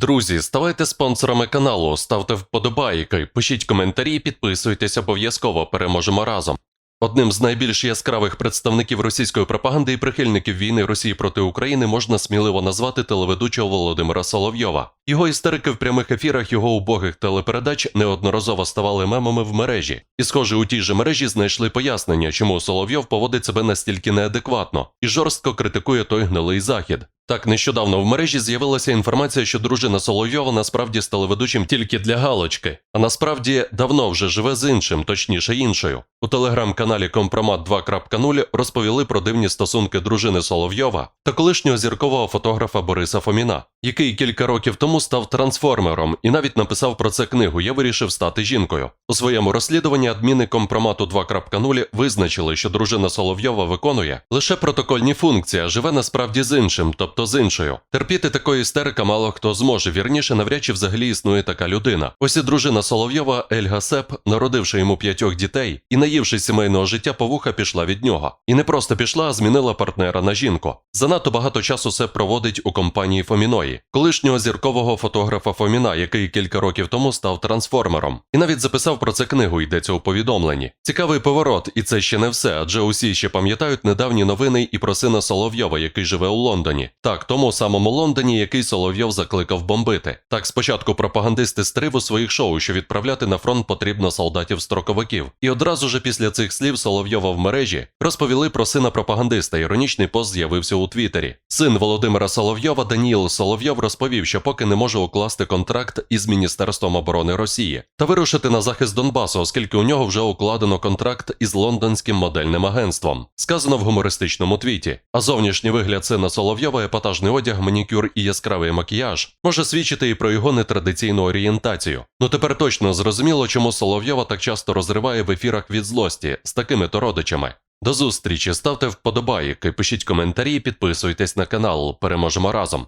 Друзі, ставайте спонсорами каналу, ставте вподобайки, пишіть коментарі, підписуйтесь обов'язково. Переможемо разом. Одним з найбільш яскравих представників російської пропаганди і прихильників війни Росії проти України можна сміливо назвати телеведучого Володимира Соловйова. Його істерики в прямих ефірах його убогих телепередач неодноразово ставали мемами в мережі, і, схоже, у тій же мережі знайшли пояснення, чому Соловйов поводить себе настільки неадекватно і жорстко критикує той гнилий захід. Так, нещодавно в мережі з'явилася інформація, що дружина Соловйова насправді стала ведучим тільки для галочки, а насправді давно вже живе з іншим, точніше іншою. У телеграм-каналі Компромат 2.0 розповіли про дивні стосунки дружини Соловйова та колишнього зіркового фотографа Бориса Фоміна, який кілька років тому став трансформером і навіть написав про це книгу Я вирішив стати жінкою. У своєму розслідуванні адміни компромату 2.0 визначили, що дружина Соловйова виконує лише протокольні функції, а живе насправді з іншим, тобто з іншою. Терпіти такої істерика мало хто зможе. Вірніше, навряд чи взагалі існує така людина. Ось і дружина Соловйова Ельга Сеп, народивши йому п'ятьох дітей і наївшись сімейного життя, повуха пішла від нього. І не просто пішла, а змінила партнера на жінку. Занадто багато часу Сеп проводить у компанії Фоміної, колишнього зіркового фотографа Фоміна, який кілька років тому став трансформером. І навіть записав про це книгу, йдеться у повідомленні. Цікавий поворот, і це ще не все, адже усі ще пам'ятають недавні новини і про сина Соловйова, який живе у Лондоні. Так, тому самому Лондоні, який Соловйов закликав бомбити. Так, спочатку пропагандисти стрив у своїх шоу, що відправляти на фронт потрібно солдатів-строковиків. І одразу же після цих слів Соловйова в мережі розповіли про сина пропагандиста. Іронічний пост з'явився у Твіттері. Син Володимира Соловйова Даніїл Соловйов розповів, що поки не може укласти контракт із Міністерством оборони Росії та вирушити на захист Донбасу, оскільки у нього вже укладено контракт із лондонським модельним агентством. Сказано в гумористичному твіті. А зовнішній вигляд сина Соловйова, епатажний одяг, манікюр і яскравий макіяж може свідчити і про його нетрадиційну орієнтацію. Ну тепер точно зрозуміло, чому Соловйова так часто розриває в ефірах від злості з такими то родичами. До зустрічі, ставте вподобайки, пишіть коментарі, підписуйтесь на канал. Переможемо разом.